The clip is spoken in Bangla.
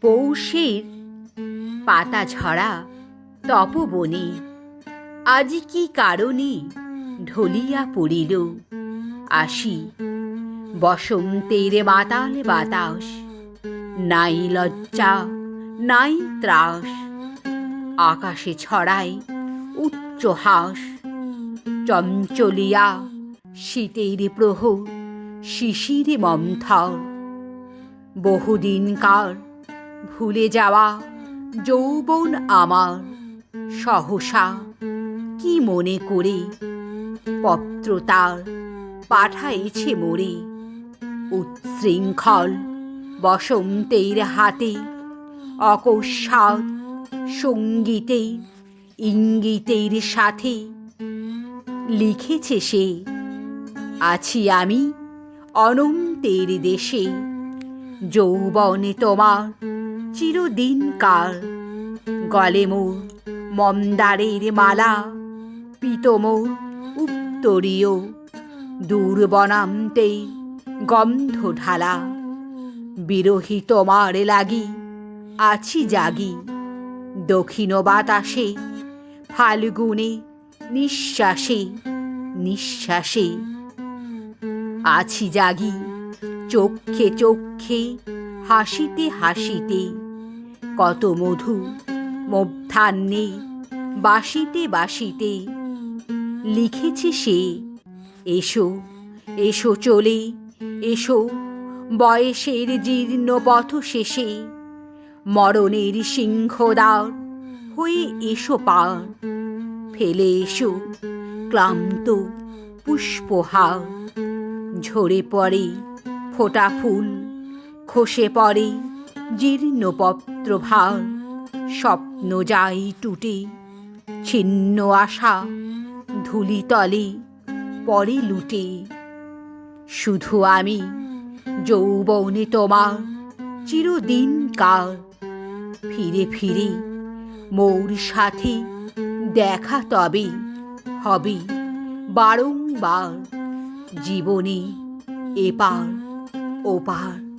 পৌষের পাতা ঝরা তপবনে। আজ কি কারণে ঢলিয়া পড়িল? আসি, বসন্তের বাতাল বাতাস, নাই লজ্জা, নাই ত্রাস, আকাশে ছড়ায় উচ্চ হাস, চঞ্চলিয়া শীতের প্রহর শিশিরে মন্থর, বহুদিনকার ভুলে যাওয়া যৌবন আমার সহসা। কি মনে করে পত্র তার পাঠাইছে মোরে উচ্ছৃঙ্খল বসন্তের হাতে অকস্মাৎ সঙ্গীতে ইঙ্গিতের সাথে লিখেছে সে, আছি আমি অনন্তের দেশে, যৌবনে তোমার চিরদিন কার গলে মোর মন্দারের মালা পিতমোর উত্তরীয়, দূরবনান্তে গন্ধ ঢালা। বিরোহী তোমার লাগি, আছি জাগি। দক্ষিণ বাতাসে ফাল্গুনে নিঃশ্বাসে নিঃশ্বাসে। আছি জাগি, চক্ষে চক্ষে হাসিতে হাসিতে, কত মধু মধ্যাহ্নে, বাসিতে বাসিতে, লিখেছে সে, এসো এসো চলে, এসো, বয়সের জীর্ণ পথ শেষে, মরণের সিংহদ্বার হয়ে এসো পার, ফেলে এসো ক্লান্ত পুষ্পহার, ঝরে পড়ে ফোটা ফুল খসে পড়ে, জীর্ণ পত্রভার, স্বপ্ন যাই টুটে, ছিন্ন আশা ধুলিতলে পরে লুটে। শুধু আমি, যৌবনে তোমার চিরদিন কার। ফিরে ফিরে মৌর সাথে দেখা তবে হবে বারংবার, জীবনে এপার ওপার।